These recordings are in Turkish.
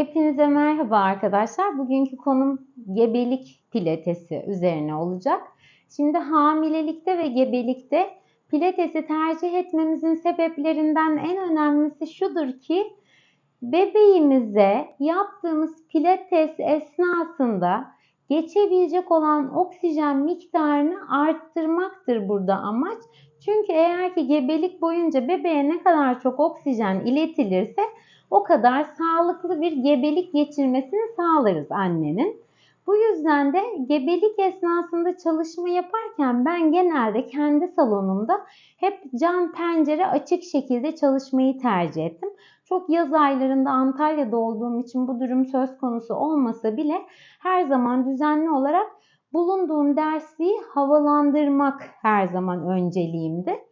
Hepinize merhaba arkadaşlar. Bugünkü konum gebelik pilatesi üzerine olacak. Şimdi hamilelikte ve gebelikte pilatesi tercih etmemizin sebeplerinden en önemlisi şudur ki bebeğimize yaptığımız pilates esnasında geçebilecek olan oksijen miktarını arttırmaktır burada amaç. Çünkü eğer ki gebelik boyunca bebeğe ne kadar çok oksijen iletilirse o kadar sağlıklı bir gebelik geçirmesini sağlarız annenin. Bu yüzden de gebelik esnasında çalışma yaparken ben genelde kendi salonumda hep cam pencere açık şekilde çalışmayı tercih ettim. Çok yaz aylarında Antalya'da olduğum için bu durum söz konusu olmasa bile her zaman düzenli olarak bulunduğum dersliği havalandırmak her zaman önceliğimdi.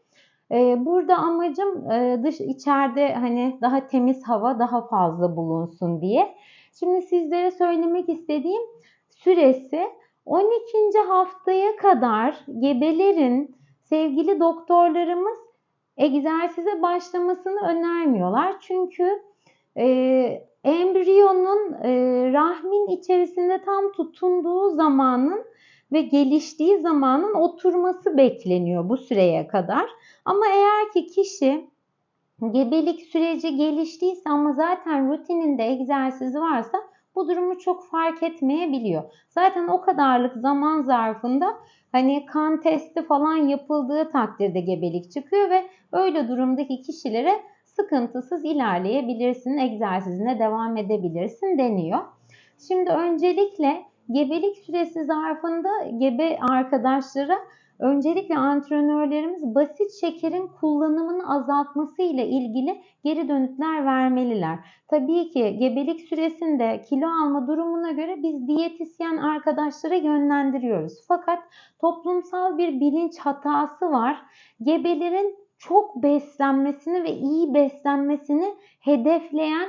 Ee, burada amacım e, dış içeride hani daha temiz hava daha fazla bulunsun diye. Şimdi sizlere söylemek istediğim süresi 12. haftaya kadar gebelerin sevgili doktorlarımız egzersize başlamasını önermiyorlar. Çünkü e, embriyonun e, rahmin içerisinde tam tutunduğu zamanın ve geliştiği zamanın oturması bekleniyor bu süreye kadar. Ama eğer ki kişi gebelik süreci geliştiyse ama zaten rutininde egzersizi varsa bu durumu çok fark etmeyebiliyor. Zaten o kadarlık zaman zarfında hani kan testi falan yapıldığı takdirde gebelik çıkıyor ve öyle durumdaki kişilere sıkıntısız ilerleyebilirsin, egzersizine devam edebilirsin deniyor. Şimdi öncelikle gebelik süresi zarfında gebe arkadaşlara öncelikle antrenörlerimiz basit şekerin kullanımını azaltması ile ilgili geri dönütler vermeliler. Tabii ki gebelik süresinde kilo alma durumuna göre biz diyetisyen arkadaşlara yönlendiriyoruz. Fakat toplumsal bir bilinç hatası var. Gebelerin çok beslenmesini ve iyi beslenmesini hedefleyen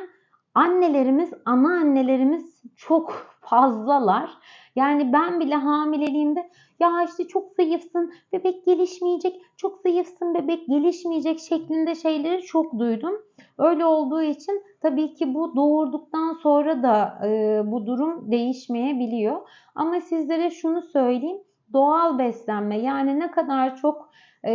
annelerimiz, ana annelerimiz çok fazlalar. Yani ben bile hamileliğimde ya işte çok zayıfsın, bebek gelişmeyecek, çok zayıfsın, bebek gelişmeyecek şeklinde şeyleri çok duydum. Öyle olduğu için tabii ki bu doğurduktan sonra da e, bu durum değişmeyebiliyor. Ama sizlere şunu söyleyeyim. Doğal beslenme yani ne kadar çok e,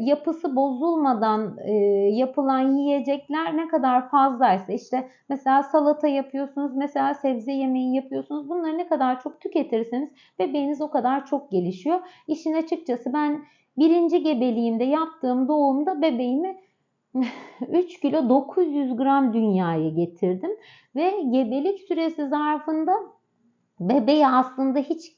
yapısı bozulmadan e, yapılan yiyecekler ne kadar fazlaysa işte mesela salata yapıyorsunuz, mesela sebze yemeği yapıyorsunuz. Bunları ne kadar çok tüketirseniz bebeğiniz o kadar çok gelişiyor. İşin açıkçası ben birinci gebeliğimde yaptığım doğumda bebeğimi 3 kilo 900 gram dünyaya getirdim ve gebelik süresi zarfında bebeği aslında hiç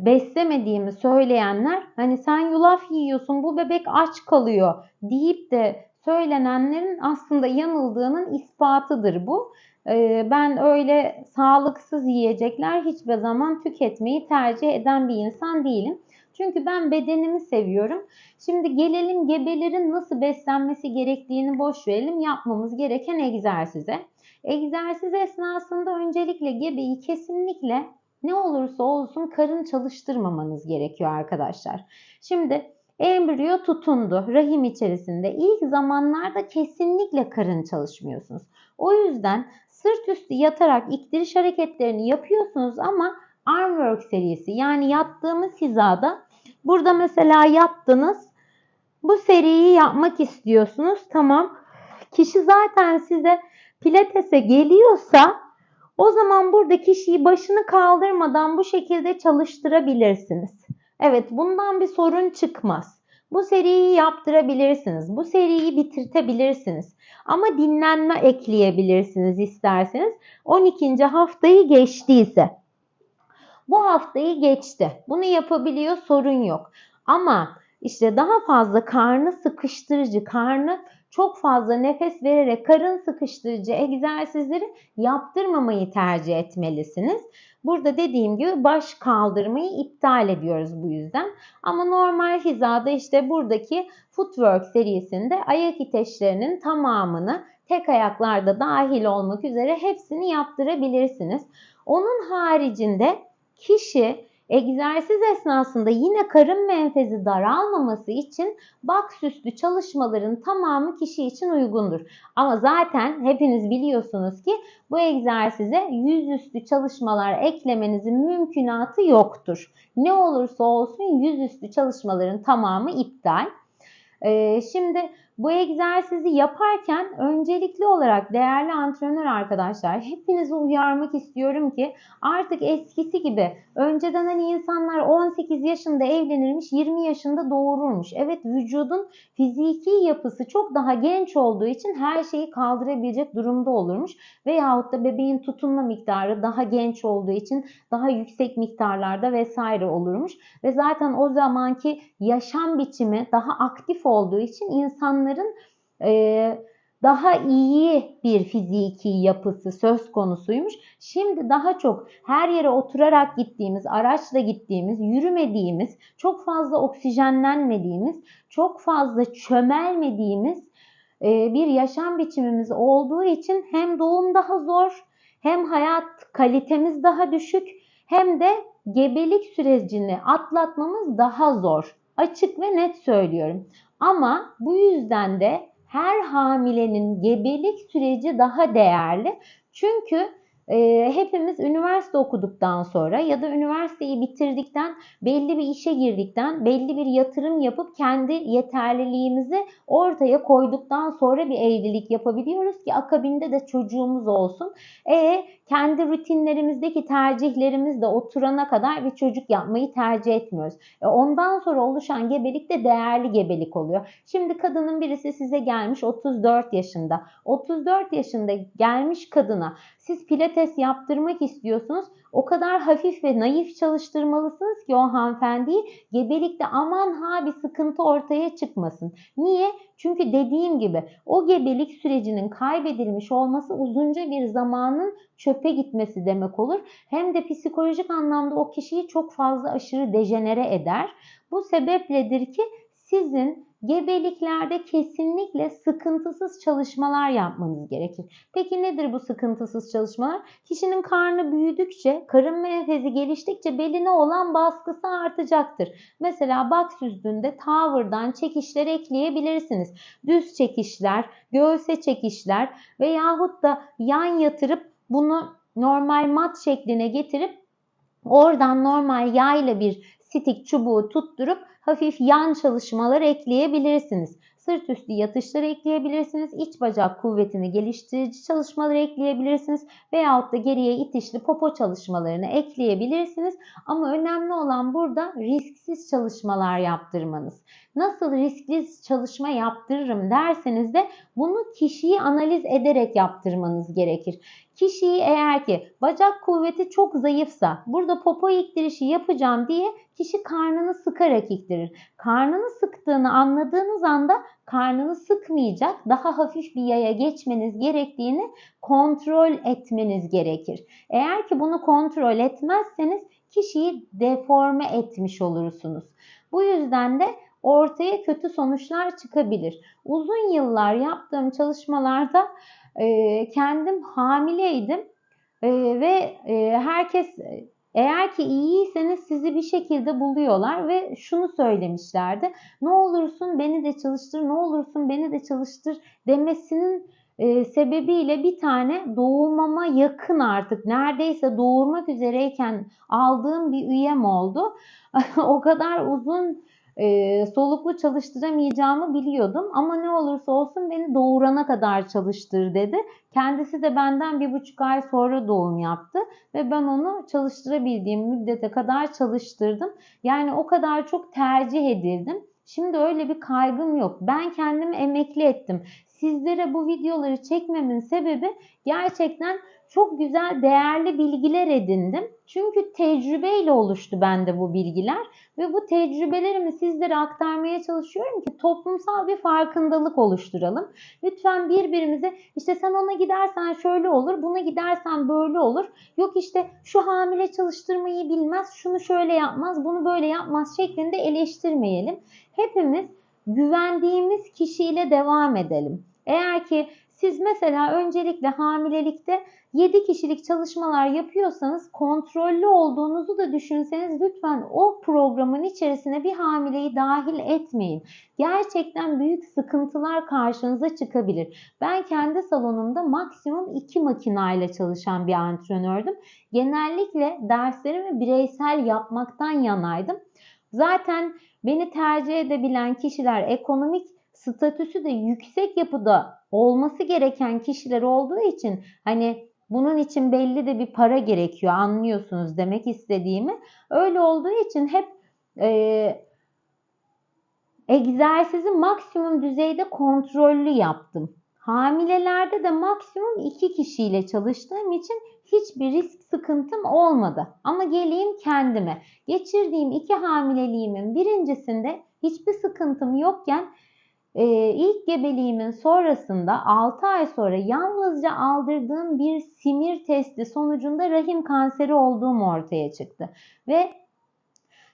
beslemediğimi söyleyenler hani sen yulaf yiyorsun bu bebek aç kalıyor deyip de söylenenlerin aslında yanıldığının ispatıdır bu. Ee, ben öyle sağlıksız yiyecekler hiçbir zaman tüketmeyi tercih eden bir insan değilim. Çünkü ben bedenimi seviyorum. Şimdi gelelim gebelerin nasıl beslenmesi gerektiğini boş verelim. Yapmamız gereken egzersize. Egzersiz esnasında öncelikle gebeyi kesinlikle ne olursa olsun karın çalıştırmamanız gerekiyor arkadaşlar. Şimdi embriyo tutundu rahim içerisinde. İlk zamanlarda kesinlikle karın çalışmıyorsunuz. O yüzden sırt üstü yatarak iktiriş hareketlerini yapıyorsunuz ama arm work serisi yani yattığımız hizada burada mesela yattınız. Bu seriyi yapmak istiyorsunuz. Tamam. Kişi zaten size pilatese geliyorsa o zaman burada kişiyi başını kaldırmadan bu şekilde çalıştırabilirsiniz. Evet bundan bir sorun çıkmaz. Bu seriyi yaptırabilirsiniz. Bu seriyi bitirtebilirsiniz. Ama dinlenme ekleyebilirsiniz isterseniz. 12. haftayı geçtiyse. Bu haftayı geçti. Bunu yapabiliyor sorun yok. Ama işte daha fazla karnı sıkıştırıcı, karnı çok fazla nefes vererek karın sıkıştırıcı egzersizleri yaptırmamayı tercih etmelisiniz. Burada dediğim gibi baş kaldırmayı iptal ediyoruz bu yüzden. Ama normal hizada işte buradaki footwork serisinde ayak iteşlerinin tamamını tek ayaklarda dahil olmak üzere hepsini yaptırabilirsiniz. Onun haricinde kişi Egzersiz esnasında yine karın menfezi daralmaması için bak süslü çalışmaların tamamı kişi için uygundur. Ama zaten hepiniz biliyorsunuz ki bu egzersize yüzüstü çalışmalar eklemenizin mümkünatı yoktur. Ne olursa olsun yüzüstü çalışmaların tamamı iptal. Ee, şimdi bu egzersizi yaparken öncelikli olarak değerli antrenör arkadaşlar hepinizi uyarmak istiyorum ki artık eskisi gibi önceden hani insanlar 18 yaşında evlenirmiş 20 yaşında doğururmuş. Evet vücudun fiziki yapısı çok daha genç olduğu için her şeyi kaldırabilecek durumda olurmuş. Veyahut da bebeğin tutunma miktarı daha genç olduğu için daha yüksek miktarlarda vesaire olurmuş. Ve zaten o zamanki yaşam biçimi daha aktif olduğu için insanların e, daha iyi bir fiziki yapısı söz konusuymuş. Şimdi daha çok her yere oturarak gittiğimiz, araçla gittiğimiz, yürümediğimiz, çok fazla oksijenlenmediğimiz, çok fazla çömelmediğimiz e, bir yaşam biçimimiz olduğu için hem doğum daha zor, hem hayat kalitemiz daha düşük, hem de gebelik sürecini atlatmamız daha zor. Açık ve net söylüyorum. Ama bu yüzden de her hamilenin gebelik süreci daha değerli. Çünkü e, hepimiz üniversite okuduktan sonra ya da üniversiteyi bitirdikten, belli bir işe girdikten, belli bir yatırım yapıp kendi yeterliliğimizi ortaya koyduktan sonra bir evlilik yapabiliyoruz ki akabinde de çocuğumuz olsun. E kendi rutinlerimizdeki tercihlerimiz de oturana kadar bir çocuk yapmayı tercih etmiyoruz. E ondan sonra oluşan gebelik de değerli gebelik oluyor. Şimdi kadının birisi size gelmiş 34 yaşında. 34 yaşında gelmiş kadına siz pilates yaptırmak istiyorsunuz. O kadar hafif ve naif çalıştırmalısınız ki o hanımefendiyi gebelikte aman ha bir sıkıntı ortaya çıkmasın. Niye? Çünkü dediğim gibi o gebelik sürecinin kaybedilmiş olması uzunca bir zamanın çöpe gitmesi demek olur. Hem de psikolojik anlamda o kişiyi çok fazla aşırı dejenere eder. Bu sebepledir ki sizin gebeliklerde kesinlikle sıkıntısız çalışmalar yapmanız gerekir. Peki nedir bu sıkıntısız çalışmalar? Kişinin karnı büyüdükçe, karın menfezi geliştikçe beline olan baskısı artacaktır. Mesela bak süzdüğünde tower'dan çekişler ekleyebilirsiniz. Düz çekişler, göğse çekişler veyahut da yan yatırıp bunu normal mat şekline getirip oradan normal yayla bir stik çubuğu tutturup hafif yan çalışmalar ekleyebilirsiniz. Sırt üstü yatışlar ekleyebilirsiniz. İç bacak kuvvetini geliştirici çalışmalar ekleyebilirsiniz. Veyahut da geriye itişli popo çalışmalarını ekleyebilirsiniz. Ama önemli olan burada risksiz çalışmalar yaptırmanız. Nasıl risksiz çalışma yaptırırım derseniz de bunu kişiyi analiz ederek yaptırmanız gerekir. Kişiyi eğer ki bacak kuvveti çok zayıfsa burada popo iktirişi yapacağım diye kişi karnını sıkarak iktirir. Karnını sıktığını anladığınız anda karnını sıkmayacak daha hafif bir yaya geçmeniz gerektiğini kontrol etmeniz gerekir. Eğer ki bunu kontrol etmezseniz kişiyi deforme etmiş olursunuz. Bu yüzden de ortaya kötü sonuçlar çıkabilir. Uzun yıllar yaptığım çalışmalarda e, kendim hamileydim e, ve e, herkes eğer ki iyiyseniz sizi bir şekilde buluyorlar ve şunu söylemişlerdi. Ne olursun beni de çalıştır, ne olursun beni de çalıştır demesinin e, sebebiyle bir tane doğumama yakın artık neredeyse doğurmak üzereyken aldığım bir üyem oldu. o kadar uzun e, soluklu çalıştıramayacağımı biliyordum ama ne olursa olsun beni doğurana kadar çalıştır dedi. Kendisi de benden bir buçuk ay sonra doğum yaptı ve ben onu çalıştırabildiğim müddete kadar çalıştırdım. Yani o kadar çok tercih edildim. Şimdi öyle bir kaygım yok. Ben kendimi emekli ettim. Sizlere bu videoları çekmemin sebebi gerçekten çok güzel değerli bilgiler edindim. Çünkü tecrübeyle oluştu bende bu bilgiler ve bu tecrübelerimi sizlere aktarmaya çalışıyorum ki toplumsal bir farkındalık oluşturalım. Lütfen birbirimize işte sen ona gidersen şöyle olur, buna gidersen böyle olur. Yok işte şu hamile çalıştırmayı bilmez, şunu şöyle yapmaz, bunu böyle yapmaz şeklinde eleştirmeyelim. Hepimiz güvendiğimiz kişiyle devam edelim. Eğer ki Siz mesela öncelikle hamilelikte 7 kişilik çalışmalar yapıyorsanız kontrollü olduğunuzu da düşünseniz lütfen o programın içerisine bir hamileyi dahil etmeyin. Gerçekten büyük sıkıntılar karşınıza çıkabilir. Ben kendi salonumda maksimum 2 makinayla çalışan bir antrenördüm. Genellikle derslerimi bireysel yapmaktan yanaydım. Zaten beni tercih edebilen kişiler ekonomik statüsü de yüksek yapıda olması gereken kişiler olduğu için hani bunun için belli de bir para gerekiyor anlıyorsunuz demek istediğimi. Öyle olduğu için hep e, egzersizi maksimum düzeyde kontrollü yaptım. Hamilelerde de maksimum iki kişiyle çalıştığım için hiçbir risk sıkıntım olmadı. Ama geleyim kendime. Geçirdiğim iki hamileliğimin birincisinde hiçbir sıkıntım yokken e, ilk gebeliğimin sonrasında 6 ay sonra yalnızca aldırdığım bir simir testi sonucunda rahim kanseri olduğum ortaya çıktı. Ve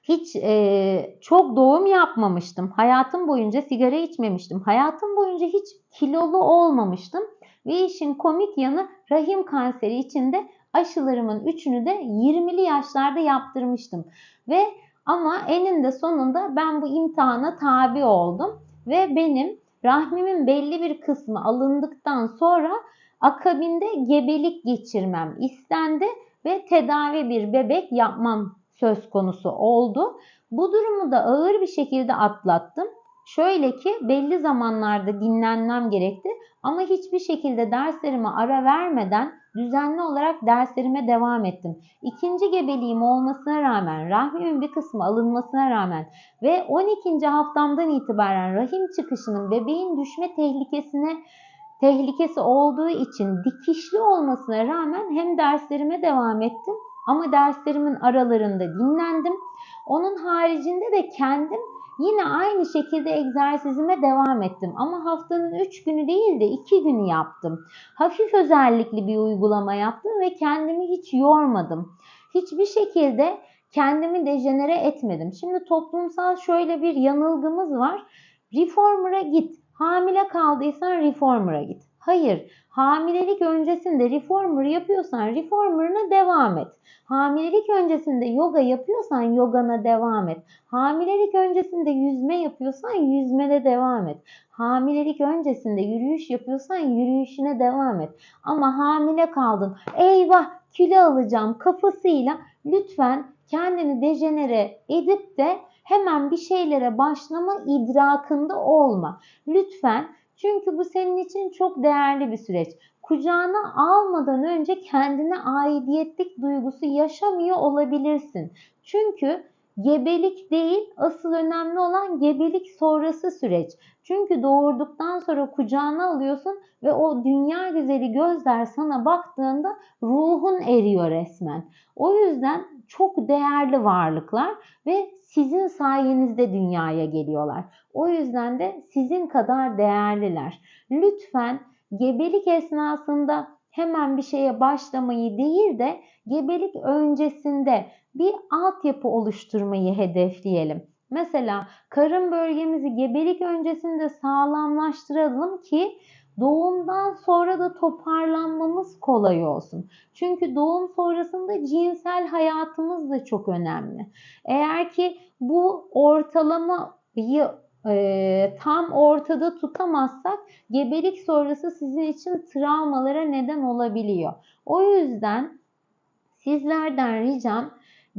hiç e, çok doğum yapmamıştım. Hayatım boyunca sigara içmemiştim. Hayatım boyunca hiç kilolu olmamıştım. Ve işin komik yanı rahim kanseri içinde aşılarımın üçünü de 20'li yaşlarda yaptırmıştım. Ve ama eninde sonunda ben bu imtihana tabi oldum ve benim rahmimin belli bir kısmı alındıktan sonra akabinde gebelik geçirmem istendi ve tedavi bir bebek yapmam söz konusu oldu. Bu durumu da ağır bir şekilde atlattım. Şöyle ki belli zamanlarda dinlenmem gerekti ama hiçbir şekilde derslerime ara vermeden düzenli olarak derslerime devam ettim. İkinci gebeliğim olmasına rağmen, rahmimin bir kısmı alınmasına rağmen ve 12. haftamdan itibaren rahim çıkışının bebeğin düşme tehlikesine tehlikesi olduğu için dikişli olmasına rağmen hem derslerime devam ettim ama derslerimin aralarında dinlendim. Onun haricinde de kendim Yine aynı şekilde egzersizime devam ettim ama haftanın 3 günü değil de 2 günü yaptım. Hafif özellikli bir uygulama yaptım ve kendimi hiç yormadım. Hiçbir şekilde kendimi dejenere etmedim. Şimdi toplumsal şöyle bir yanılgımız var. Reformer'a git. Hamile kaldıysan reformer'a git. Hayır, hamilelik öncesinde reformer yapıyorsan reformer'ına devam et. Hamilelik öncesinde yoga yapıyorsan yogana devam et. Hamilelik öncesinde yüzme yapıyorsan yüzmene devam et. Hamilelik öncesinde yürüyüş yapıyorsan yürüyüşüne devam et. Ama hamile kaldın, eyvah kilo alacağım kafasıyla lütfen kendini dejenere edip de hemen bir şeylere başlama idrakında olma. Lütfen çünkü bu senin için çok değerli bir süreç. Kucağına almadan önce kendine aidiyetlik duygusu yaşamıyor olabilirsin. Çünkü gebelik değil, asıl önemli olan gebelik sonrası süreç. Çünkü doğurduktan sonra kucağına alıyorsun ve o dünya güzeli gözler sana baktığında ruhun eriyor resmen. O yüzden çok değerli varlıklar ve sizin sayenizde dünyaya geliyorlar. O yüzden de sizin kadar değerliler. Lütfen gebelik esnasında hemen bir şeye başlamayı değil de gebelik öncesinde bir altyapı oluşturmayı hedefleyelim. Mesela karın bölgemizi gebelik öncesinde sağlamlaştıralım ki doğumdan sonra da toparlanmamız kolay olsun. Çünkü doğum sonrasında cinsel hayatımız da çok önemli. Eğer ki bu ortalamayı e, tam ortada tutamazsak gebelik sonrası sizin için travmalara neden olabiliyor. O yüzden sizlerden ricam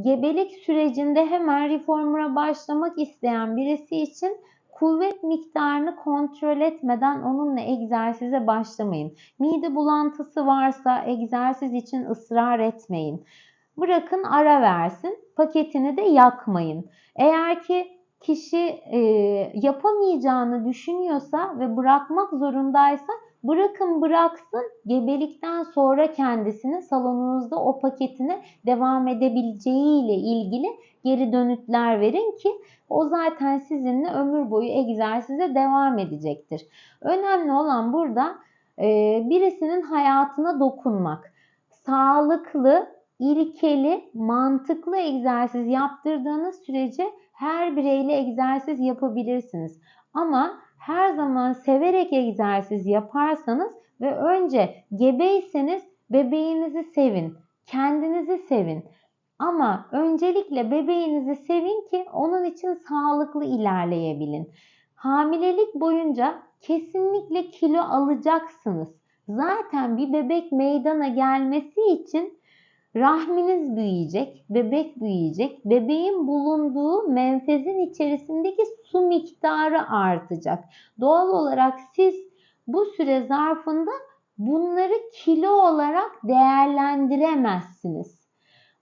gebelik sürecinde hemen reformura başlamak isteyen birisi için kuvvet miktarını kontrol etmeden onunla egzersize başlamayın. Mide bulantısı varsa egzersiz için ısrar etmeyin. Bırakın ara versin. Paketini de yakmayın. Eğer ki kişi e, yapamayacağını düşünüyorsa ve bırakmak zorundaysa bırakın bıraksın gebelikten sonra kendisini salonunuzda o paketine devam edebileceği ile ilgili geri dönütler verin ki o zaten sizinle ömür boyu egzersize devam edecektir. Önemli olan burada e, birisinin hayatına dokunmak. Sağlıklı, ilkeli, mantıklı egzersiz yaptırdığınız sürece her bireyle egzersiz yapabilirsiniz. Ama her zaman severek egzersiz yaparsanız ve önce gebeyseniz bebeğinizi sevin, kendinizi sevin. Ama öncelikle bebeğinizi sevin ki onun için sağlıklı ilerleyebilin. Hamilelik boyunca kesinlikle kilo alacaksınız. Zaten bir bebek meydana gelmesi için rahminiz büyüyecek, bebek büyüyecek. Bebeğin bulunduğu menfezin içerisindeki su miktarı artacak. Doğal olarak siz bu süre zarfında bunları kilo olarak değerlendiremezsiniz.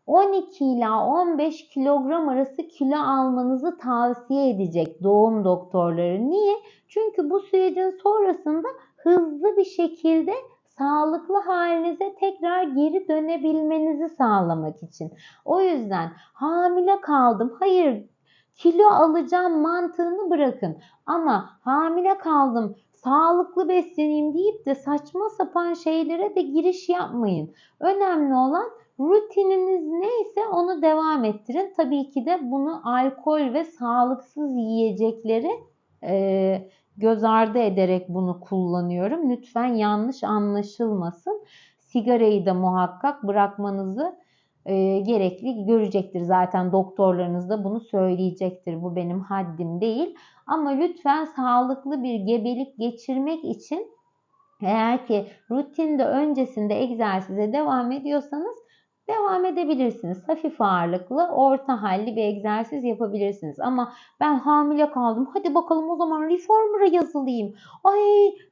12 ila 15 kilogram arası kilo almanızı tavsiye edecek doğum doktorları. Niye? Çünkü bu sürecin sonrasında hızlı bir şekilde sağlıklı halinize tekrar geri dönebilmenizi sağlamak için. O yüzden hamile kaldım. Hayır kilo alacağım mantığını bırakın. Ama hamile kaldım sağlıklı besleneyim deyip de saçma sapan şeylere de giriş yapmayın. Önemli olan rutininiz neyse onu devam ettirin. Tabii ki de bunu alkol ve sağlıksız yiyecekleri e, göz ardı ederek bunu kullanıyorum. Lütfen yanlış anlaşılmasın. Sigarayı da muhakkak bırakmanızı e, gerekli görecektir. Zaten doktorlarınız da bunu söyleyecektir. Bu benim haddim değil. Ama lütfen sağlıklı bir gebelik geçirmek için eğer ki rutinde öncesinde egzersize devam ediyorsanız devam edebilirsiniz. Hafif ağırlıklı, orta halli bir egzersiz yapabilirsiniz. Ama ben hamile kaldım. Hadi bakalım o zaman reformer'a yazılayım. Ay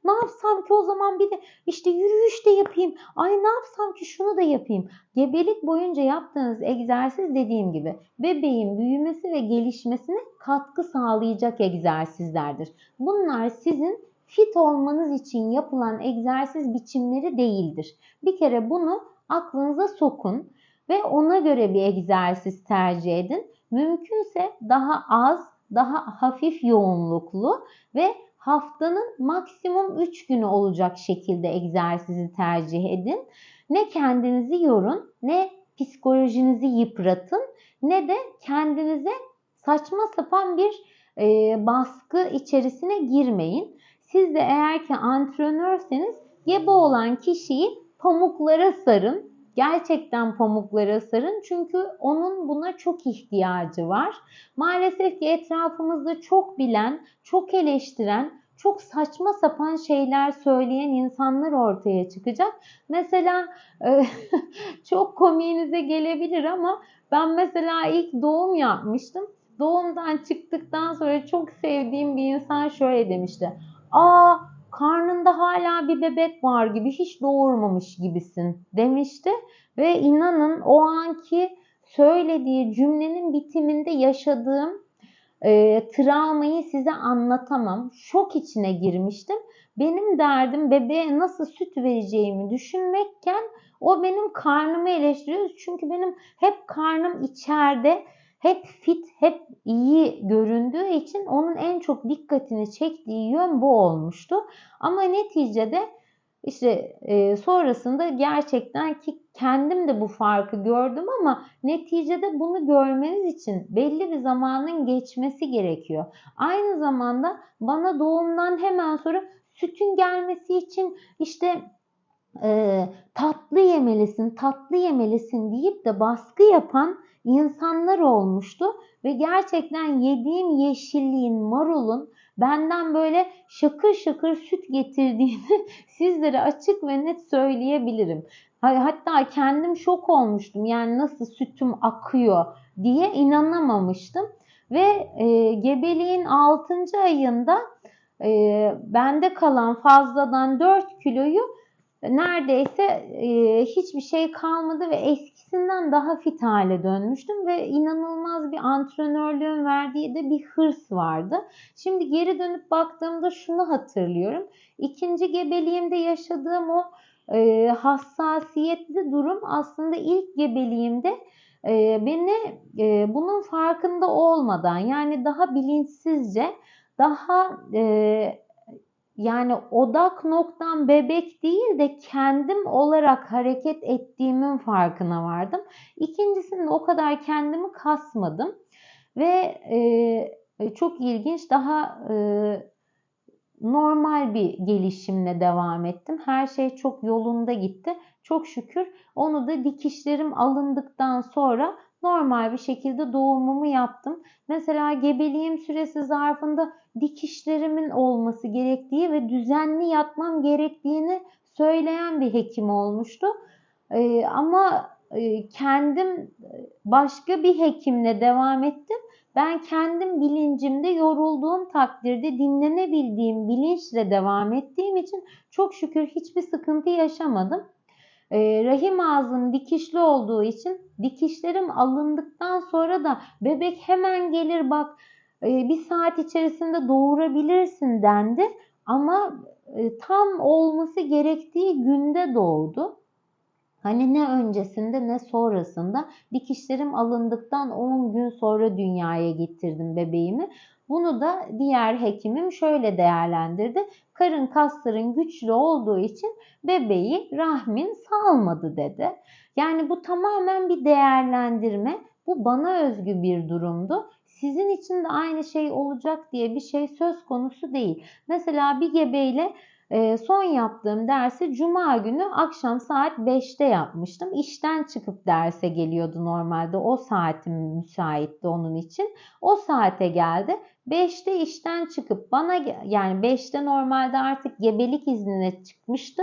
ne yapsam ki o zaman bir de işte yürüyüş de yapayım. Ay ne yapsam ki şunu da yapayım. Gebelik boyunca yaptığınız egzersiz dediğim gibi bebeğin büyümesi ve gelişmesine katkı sağlayacak egzersizlerdir. Bunlar sizin fit olmanız için yapılan egzersiz biçimleri değildir. Bir kere bunu aklınıza sokun ve ona göre bir egzersiz tercih edin. Mümkünse daha az, daha hafif yoğunluklu ve haftanın maksimum 3 günü olacak şekilde egzersizi tercih edin. Ne kendinizi yorun, ne psikolojinizi yıpratın, ne de kendinize saçma sapan bir e, baskı içerisine girmeyin. Siz de eğer ki antrenörseniz gebe olan kişiyi pamuklara sarın. Gerçekten pamuklara sarın çünkü onun buna çok ihtiyacı var. Maalesef ki etrafımızda çok bilen, çok eleştiren, çok saçma sapan şeyler söyleyen insanlar ortaya çıkacak. Mesela e, çok komiğinize gelebilir ama ben mesela ilk doğum yapmıştım. Doğumdan çıktıktan sonra çok sevdiğim bir insan şöyle demişti. Aa karnında hala bir bebek var gibi hiç doğurmamış gibisin demişti. Ve inanın o anki söylediği cümlenin bitiminde yaşadığım e, travmayı size anlatamam. Şok içine girmiştim. Benim derdim bebeğe nasıl süt vereceğimi düşünmekken o benim karnımı eleştiriyor. Çünkü benim hep karnım içeride hep fit, hep iyi göründüğü için onun en çok dikkatini çektiği yön bu olmuştu. Ama neticede işte e, sonrasında gerçekten ki kendim de bu farkı gördüm ama neticede bunu görmeniz için belli bir zamanın geçmesi gerekiyor. Aynı zamanda bana doğumdan hemen sonra sütün gelmesi için işte e, tatlı yemelisin, tatlı yemelisin deyip de baskı yapan insanlar olmuştu ve gerçekten yediğim yeşilliğin, marulun benden böyle şakır şakır süt getirdiğini sizlere açık ve net söyleyebilirim. Hatta kendim şok olmuştum. Yani nasıl sütüm akıyor diye inanamamıştım. Ve e, gebeliğin 6. ayında e, bende kalan fazladan 4 kiloyu neredeyse e, hiçbir şey kalmadı ve eskisinden daha fit hale dönmüştüm ve inanılmaz bir antrenörlüğün verdiği de bir hırs vardı. Şimdi geri dönüp baktığımda şunu hatırlıyorum. İkinci gebeliğimde yaşadığım o e, hassasiyetli durum aslında ilk gebeliğimde e, beni bunun farkında olmadan yani daha bilinçsizce daha yani odak noktam bebek değil de kendim olarak hareket ettiğimin farkına vardım. İkincisinde o kadar kendimi kasmadım ve e, çok ilginç daha e, normal bir gelişimle devam ettim. Her şey çok yolunda gitti. Çok şükür onu da dikişlerim alındıktan sonra normal bir şekilde doğumumu yaptım. Mesela gebeliğim süresi zarfında dikişlerimin olması gerektiği ve düzenli yatmam gerektiğini söyleyen bir hekim olmuştu. Ee, ama e, kendim başka bir hekimle devam ettim. Ben kendim bilincimde yorulduğum takdirde dinlenebildiğim bilinçle devam ettiğim için çok şükür hiçbir sıkıntı yaşamadım. Ee, rahim ağzım dikişli olduğu için dikişlerim alındıktan sonra da bebek hemen gelir bak e, bir saat içerisinde doğurabilirsin dendi. Ama e, tam olması gerektiği günde doğdu. Hani ne öncesinde ne sonrasında dikişlerim alındıktan 10 gün sonra dünyaya getirdim bebeğimi. Bunu da diğer hekimim şöyle değerlendirdi. Karın kasların güçlü olduğu için bebeği rahmin salmadı dedi. Yani bu tamamen bir değerlendirme. Bu bana özgü bir durumdu. Sizin için de aynı şey olacak diye bir şey söz konusu değil. Mesela bir gebeyle e, son yaptığım dersi cuma günü akşam saat 5'te yapmıştım. İşten çıkıp derse geliyordu normalde. O saatim müsaitti onun için. O saate geldi. 5'te işten çıkıp bana yani 5'te normalde artık gebelik iznine çıkmıştı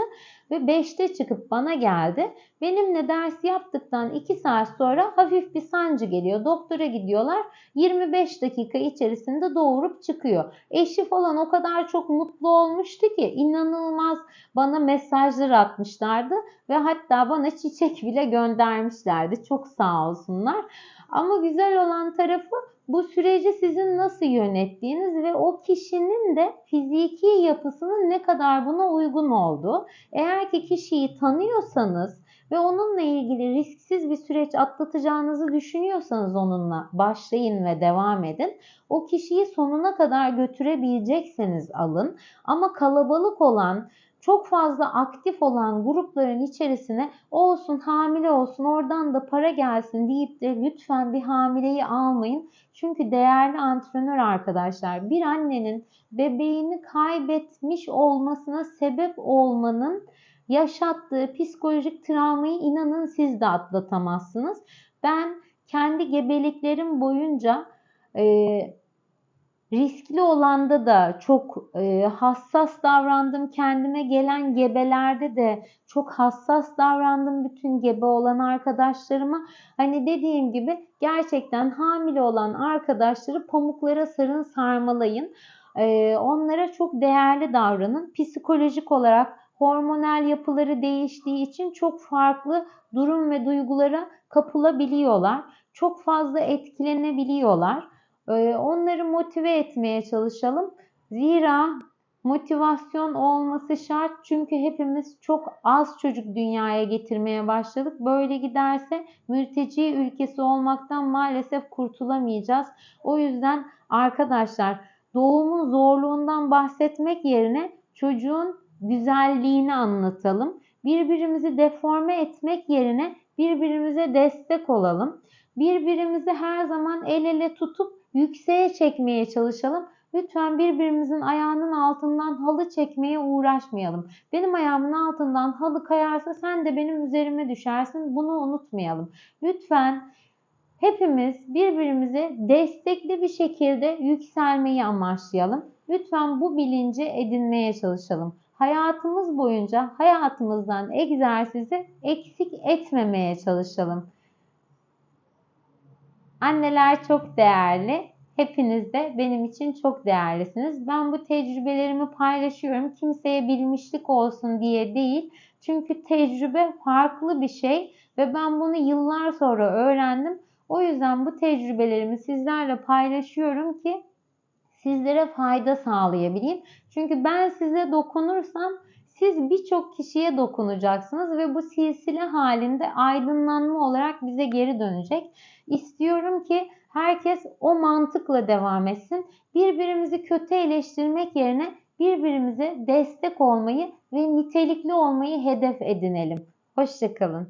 ve 5'te çıkıp bana geldi. Benimle ders yaptıktan 2 saat sonra hafif bir sancı geliyor. Doktora gidiyorlar. 25 dakika içerisinde doğurup çıkıyor. Eşi falan o kadar çok mutlu olmuştu ki inanılmaz bana mesajlar atmışlardı ve hatta bana çiçek bile göndermişlerdi. Çok sağ olsunlar. Ama güzel olan tarafı bu süreci sizin nasıl yönettiğiniz ve o kişinin de fiziki yapısının ne kadar buna uygun olduğu. Eğer ki kişiyi tanıyorsanız ve onunla ilgili risksiz bir süreç atlatacağınızı düşünüyorsanız onunla başlayın ve devam edin. O kişiyi sonuna kadar götürebilecekseniz alın. Ama kalabalık olan çok fazla aktif olan grupların içerisine olsun hamile olsun oradan da para gelsin deyip de lütfen bir hamileyi almayın. Çünkü değerli antrenör arkadaşlar bir annenin bebeğini kaybetmiş olmasına sebep olmanın yaşattığı psikolojik travmayı inanın siz de atlatamazsınız. Ben kendi gebeliklerim boyunca e, riskli olanda da çok e, hassas davrandım. Kendime gelen gebelerde de çok hassas davrandım bütün gebe olan arkadaşlarıma. Hani dediğim gibi gerçekten hamile olan arkadaşları pamuklara sarın sarmalayın. E, onlara çok değerli davranın. Psikolojik olarak hormonal yapıları değiştiği için çok farklı durum ve duygulara kapılabiliyorlar. Çok fazla etkilenebiliyorlar. Ee, onları motive etmeye çalışalım. Zira motivasyon olması şart çünkü hepimiz çok az çocuk dünyaya getirmeye başladık. Böyle giderse mülteci ülkesi olmaktan maalesef kurtulamayacağız. O yüzden arkadaşlar doğumun zorluğundan bahsetmek yerine çocuğun güzelliğini anlatalım. Birbirimizi deforme etmek yerine birbirimize destek olalım. Birbirimizi her zaman el ele tutup yükseğe çekmeye çalışalım. Lütfen birbirimizin ayağının altından halı çekmeye uğraşmayalım. Benim ayağımın altından halı kayarsa sen de benim üzerime düşersin. Bunu unutmayalım. Lütfen hepimiz birbirimize destekli bir şekilde yükselmeyi amaçlayalım. Lütfen bu bilinci edinmeye çalışalım. Hayatımız boyunca hayatımızdan egzersizi eksik etmemeye çalışalım. Anneler çok değerli. Hepiniz de benim için çok değerlisiniz. Ben bu tecrübelerimi paylaşıyorum. Kimseye bilmişlik olsun diye değil. Çünkü tecrübe farklı bir şey ve ben bunu yıllar sonra öğrendim. O yüzden bu tecrübelerimi sizlerle paylaşıyorum ki sizlere fayda sağlayabileyim. Çünkü ben size dokunursam siz birçok kişiye dokunacaksınız ve bu silsile halinde aydınlanma olarak bize geri dönecek. İstiyorum ki herkes o mantıkla devam etsin. Birbirimizi kötü eleştirmek yerine birbirimize destek olmayı ve nitelikli olmayı hedef edinelim. Hoşçakalın.